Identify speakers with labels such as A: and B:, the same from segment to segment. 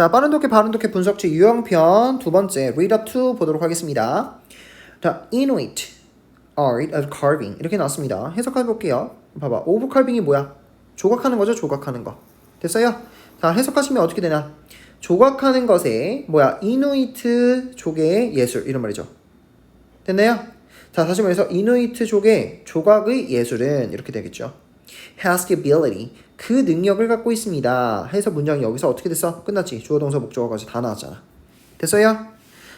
A: 자, 빠른 독해, 바른 독해 분석지 유형편 두 번째 read up to 보도록 하겠습니다. 자, Inuit art of carving 이렇게 나왔습니다. 해석해 볼게요. 봐봐, 오브 칼빙이 뭐야? 조각하는 거죠, 조각하는 거. 됐어요? 자, 해석하시면 어떻게 되나? 조각하는 것에 뭐야? 이누이트 족의 예술 이런 말이죠. 됐나요? 자, 다시 말해서 이누이트 족의 조각의 예술은 이렇게 되겠죠. has the ability 그 능력을 갖고 있습니다. 해서 문장이 여기서 어떻게 됐어? 끝났지. 주어 동사 목적어까지 다 나왔잖아. 됐어요?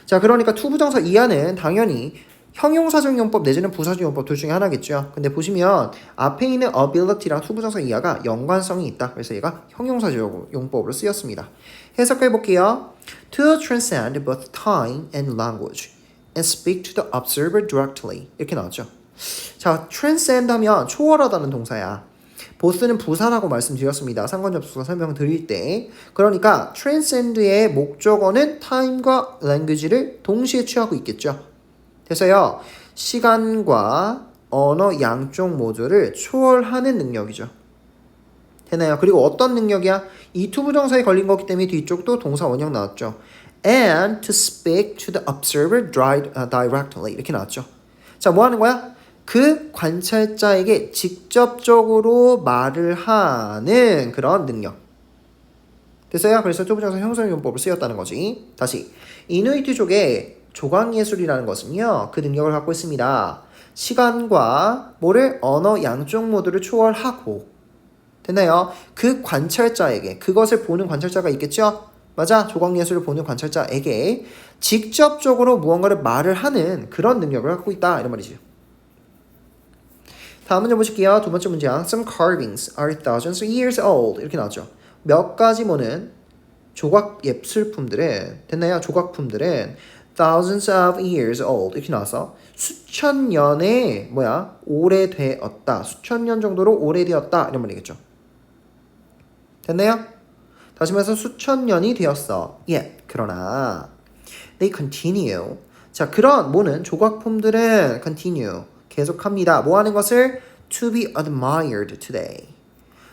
A: 자, 그러니까 투부정사 이하는 당연히 형용사적 용법 내지는 부사적 용법 둘 중에 하나겠죠. 근데 보시면 앞에 있는 ability랑 투부정사 이하가 연관성이 있다. 그래서 얘가 형용사적 용법으로 쓰였습니다. 해석해 볼게요. To transcend both time and language and speak to the observer directly. 이렇게 나왔죠. 자, transcend 하면 초월하다는 동사야. 보스는 부사라고 말씀드렸습니다. 상관접수사 설명 드릴 때. 그러니까 transcend의 목적어는 time과 language를 동시에 취하고 있겠죠. 됐어요. 시간과 언어 양쪽 모두를 초월하는 능력이죠. 되나요? 그리고 어떤 능력이야? 이 투부정사에 걸린 거기 때문에 뒤쪽도 동사 원형 나왔죠. And to speak to the observer uh, directly 이렇게 나왔죠. 자, 뭐 하는 거야? 그 관찰자에게 직접적으로 말을 하는 그런 능력. 됐어요? 그래서 투부정사 형성용법을 쓰였다는 거지. 다시 이누이트족의 조각예술이라는 것은요. 그 능력을 갖고 있습니다. 시간과 뭐를 언어 양쪽 모두를 초월하고 됐나요? 그 관찰자에게 그것을 보는 관찰자가 있겠죠? 맞아. 조각예술을 보는 관찰자에게 직접적으로 무언가를 말을 하는 그런 능력을 갖고 있다. 이런 말이죠. 다음 문제 보실게요. 두 번째 문제야. Some carvings are thousands of years old. 이렇게 나왔죠. 몇 가지 뭐는 조각 예술품들은 됐나요? 조각품들은 thousands of years old 이렇게 나와서 수천 년에 뭐야 오래되었다. 수천 년 정도로 오래되었다 이런 말이겠죠. 됐나요? 다시 말해서 수천 년이 되었어. 예. 그러나 they continue. 자 그런 뭐는 조각품들은 continue 계속합니다. 뭐 하는 것을 to be admired today.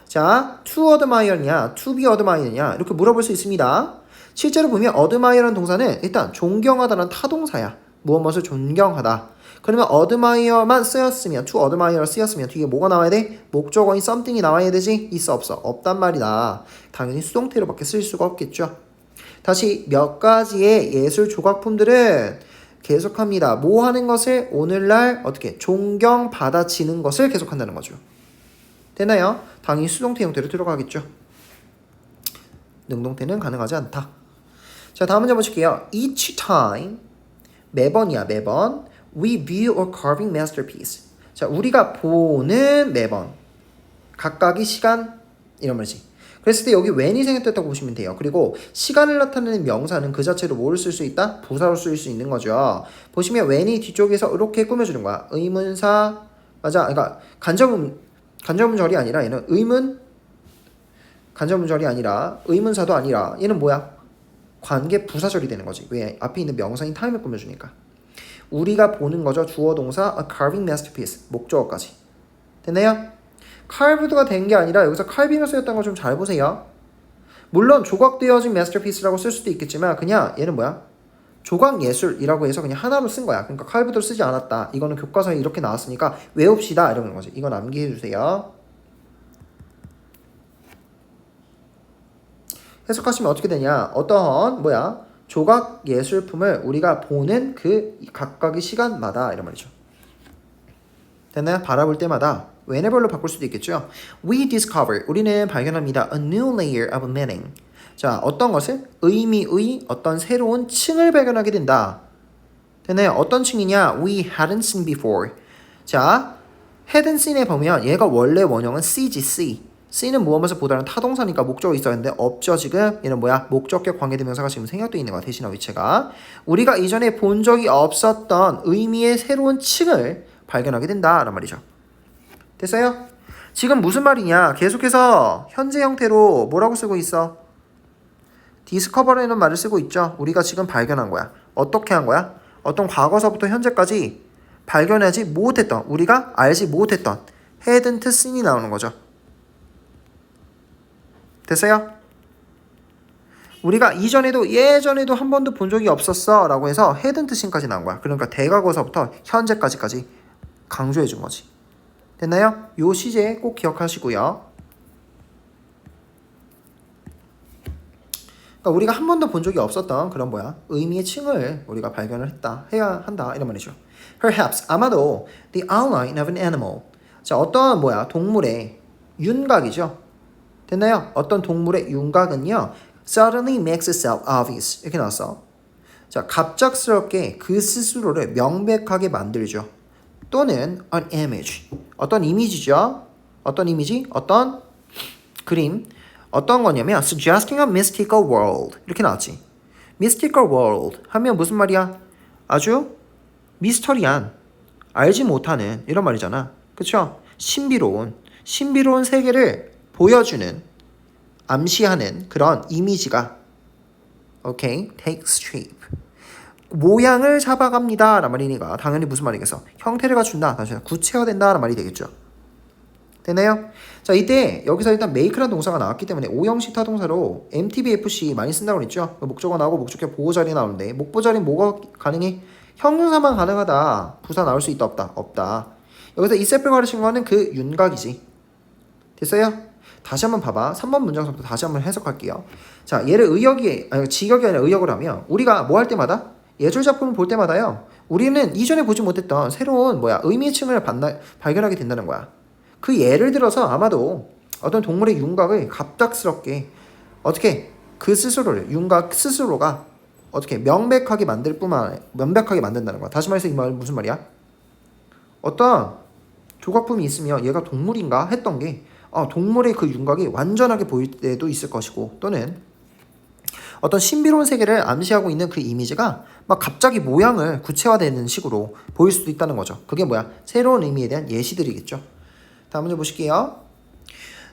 A: 자, to admire냐, to be admired냐 이렇게 물어볼 수 있습니다. 실제로 보면 admire라는 동사는 일단 존경하다는 타동사야. 무엇 무엇을 존경하다. 그러면 admire만 쓰였으면 to admire 쓰였으면 뒤에 뭐가 나와야 돼? 목적어인 something이 나와야 되지? 있어 없어? 없단 말이다. 당연히 수동태로밖에 쓸 수가 없겠죠. 다시 몇 가지의 예술 조각품들은 계속합니다. 뭐 하는 것을 오늘날 어떻게 존경 받아지는 것을 계속한다는 거죠. 되나요? 당연히 수동태 형태로 들어가겠죠. 능동태는 가능하지 않다. 자, 다음 문제 보실게요. Each time 매번이야, 매번 we view a carving masterpiece. 자, 우리가 보는 매번 각각의 시간 이런 말이지. 그랬을 때 여기 when이 생겼다고 보시면 돼요. 그리고 시간을 나타내는 명사는 그 자체로 뭐를 쓸 수 있다? 부사로 쓸 수 있는 거죠. 보시면 when이 뒤쪽에서 이렇게 꾸며주는 거야. 의문사 맞아. 그러니까 간접음 간접음절이 아니라 얘는 의문 간접음절이 아니라 의문사도 아니라 얘는 뭐야? 관계 부사절이 되는 거지. 왜? 앞에 있는 명사인 타임을 꾸며주니까. 우리가 보는 거죠. 주어 동사 a carving masterpiece 목적어까지. 됐나요? 칼브드가 된 게 아니라 여기서 칼빙을 쓰였다는 거좀잘 보세요. 물론 조각되어진 masterpiece라고 쓸 수도 있겠지만 그냥 얘는 뭐야? 조각 예술이라고 해서 그냥 하나로 쓴 거야. 그러니까 칼브드를 쓰지 않았다. 이거는 교과서에 이렇게 나왔으니까 외웁시다 이러는 거지. 이건 암기해 주세요. 해석하시면 어떻게 되냐? 어떠한 뭐야? 조각 예술품을 우리가 보는 그 각각의 시간마다 이런 말이죠. 됐나요? 바라볼 때마다 whenever로 바꿀 수도 있겠죠. We discover 우리는 발견합니다. A new layer of meaning. 자, 어떤 것을 의미의 어떤 새로운 층을 발견하게 된다. 됐나요? 어떤 층이냐? We hadn't seen before. 자, hadn't seen에 보면 얘가 원래 원형은 C지 C. C는 무엇에서 보다는 타동사니까 목적어 있어야 하는데 없죠 지금 얘는 뭐야 목적격 관계대명사가 지금 생략돼 있는 거야 대신한 위치가 우리가 이전에 본 적이 없었던 의미의 새로운 층을 발견하게 된다라는 말이죠 됐어요? 지금 무슨 말이냐 계속해서 현재 형태로 뭐라고 쓰고 있어 디스커버라는 말을 쓰고 있죠 우리가 지금 발견한 거야 어떻게 한 거야 어떤 과거서부터 현재까지 발견하지 못했던 우리가 알지 못했던 hadn't seen이 나오는 거죠 됐어요? 우리가 이전에도 예전에도 한 번도 본 적이 없었어 라고 해서 hadn't 신까지 나온 거야. 그러니까 대과거서부터 현재까지까지 강조해 준 거지. 됐나요? 요 시제 꼭 기억하시고요. 그러니까 우리가 한 번도 본 적이 없었던 그런 뭐야 의미의 층을 우리가 발견을 했다 해야 한다 이런 말이죠. Perhaps 아마도 the outline of an animal 자 어떤 뭐야 동물의 윤곽이죠. 됐나요? 어떤 동물의 윤곽은요 suddenly makes itself obvious 이렇게 나왔어. 자 갑작스럽게 그 스스로를 명백하게 만들죠. 또는 an image 어떤 이미지죠. 어떤 이미지? 어떤 그림 어떤 거냐면 suggesting a mystical world 이렇게 나왔지. mystical world 하면 무슨 말이야? 아주 미스터리한 알지 못하는 이런 말이잖아. 그쵸? 신비로운 신비로운 세계를 보여주는 암시하는 그런 이미지가 오케이 takes shape 모양을 잡아갑니다. 라는 말이니까 당연히 무슨 말이겠어? 형태를 갖춘다. 다시 구체화된다 라는 말이 되겠죠. 되나요? 자 이때 여기서 일단 make라는 동사가 나왔기 때문에 오형식 타동사로 MTBFC 많이 쓴다고 그랬죠? 목적어 나오고 목적격 보호 자리 나오는데 목보 자리 뭐가 가능해? 형용사만 가능하다. 부사 나올 수 있다 없다? 없다. 여기서 이세플 가르친 거는 그 윤곽이지. 됐어요? 다시 한번 봐봐. 3번 문장부터 다시 한번 해석할게요. 자 얘를 의역이 아니 직역이 아니라 의역을 하면 우리가 뭐 할 때마다 예술 작품을 볼 때마다요 우리는 이전에 보지 못했던 새로운 뭐야 의미의 층을 반나, 발견하게 된다는 거야 그 예를 들어서 아마도 어떤 동물의 윤곽을 갑작스럽게 어떻게 그 스스로를 윤곽 스스로가 어떻게 명백하게 만들 뿐만 명백하게 만든다는 거야. 다시 말해서 이 말 무슨 말이야? 어떤 조각품이 있으면 얘가 동물인가 했던 게 아, 동물의 그 윤곽이 완전하게 보일 때도 있을 것이고 또는 어떤 신비로운 세계를 암시하고 있는 그 이미지가 막 갑자기 모양을 구체화되는 식으로 보일 수도 있다는 거죠. 그게 뭐야? 새로운 의미에 대한 예시들이겠죠. 다음 문제 보실게요.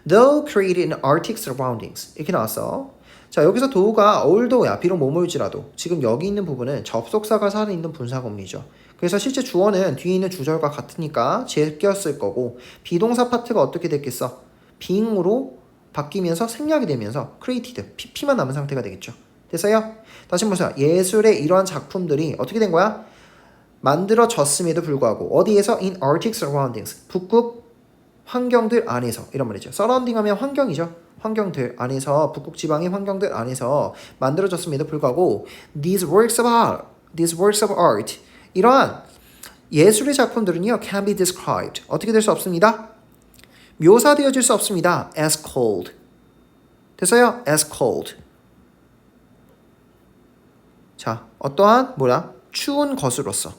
A: Though created in arctic surroundings 이렇게 나왔어. 자 여기서 도우가 although야 비록 머물지라도 지금 여기 있는 부분은 접속사가 살아 있는 분사구문이죠. 그래서 실제 주어는 뒤에 있는 주절과 같으니까 제꼈을 거고 비동사 파트가 어떻게 됐겠어? being으로 바뀌면서 생략이 되면서 created pp만 남은 상태가 되겠죠. 됐어요? 다시 보세요. 예술의 이러한 작품들이 어떻게 된 거야? 만들어졌음에도 불구하고 어디에서 in arctic surroundings 북극 환경들 안에서 이런 말이죠. 서라운딩 하면 환경이죠. 환경들 안에서 북극 지방의 환경들 안에서 만들어졌음에도 불구하고 these works of art, these works of art 이러한 예술의 작품들은요 can be described 어떻게 될 수 없습니다. 묘사되어질 수 없습니다. as cold 됐어요? as cold 자 어떠한 뭐야 추운 것으로서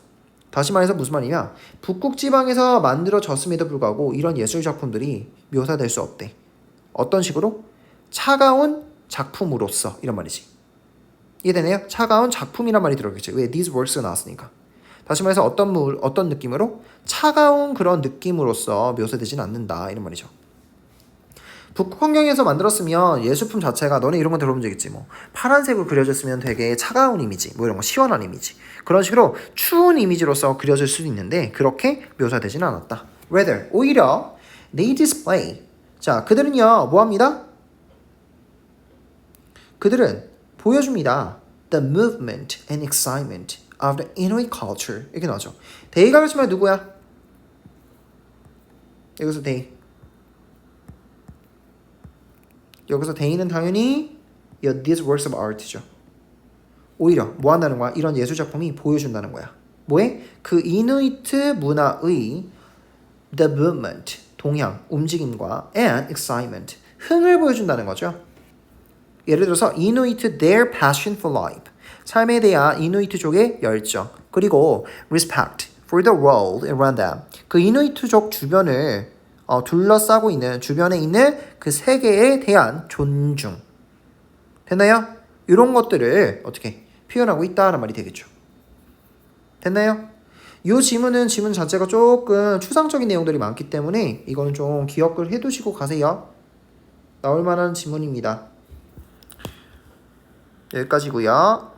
A: 다시 말해서 무슨 말이냐 북극 지방에서 만들어졌음에도 불구하고 이런 예술 작품들이 묘사될 수 없대. 어떤 식으로? 차가운 작품으로서 이런 말이지. 이해되네요? 차가운 작품이란 말이 들어겠지. 왜 these works가 나왔으니까. 다시 말해서 어떤 물, 어떤 느낌으로? 차가운 그런 느낌으로서 묘사되진 않는다 이런 말이죠. 북극 환경에서 만들었으면 예술품 자체가 너네 이런 거 들어본 적 있지 뭐 파란색으로 그려졌으면 되게 차가운 이미지 뭐 이런 거 시원한 이미지 그런 식으로 추운 이미지로서 그려질 수도 있는데 그렇게 묘사되지는 않았다. Rather 오히려 they display 자 그들은요 뭐합니다? 그들은 보여줍니다. The movement and excitement of the Inuit culture 이렇게 나오죠. they가 그렇지만 누구야? 여기서 they 여기서 they는 당연히 이 these works of art죠. 오히려 뭐 한다는 거야? 이런 예술 작품이 보여준다는 거야. 뭐에? 그 이누이트 문화의 the movement 동향, 움직임과 and excitement 흥을 보여준다는 거죠. 예를 들어서 이누이트 their passion for life 삶에 대한 이누이트족의 열정 그리고 respect for the world around them 그 이누이트족 주변을 어, 둘러싸고 있는 주변에 있는 그 세계에 대한 존중 됐나요? 이런 것들을 어떻게 표현하고 있다는 말이 되겠죠. 됐나요? 이 지문은 지문 자체가 조금 추상적인 내용들이 많기 때문에 이거는 좀 기억을 해두시고 가세요. 나올 만한 지문입니다. 여기까지고요.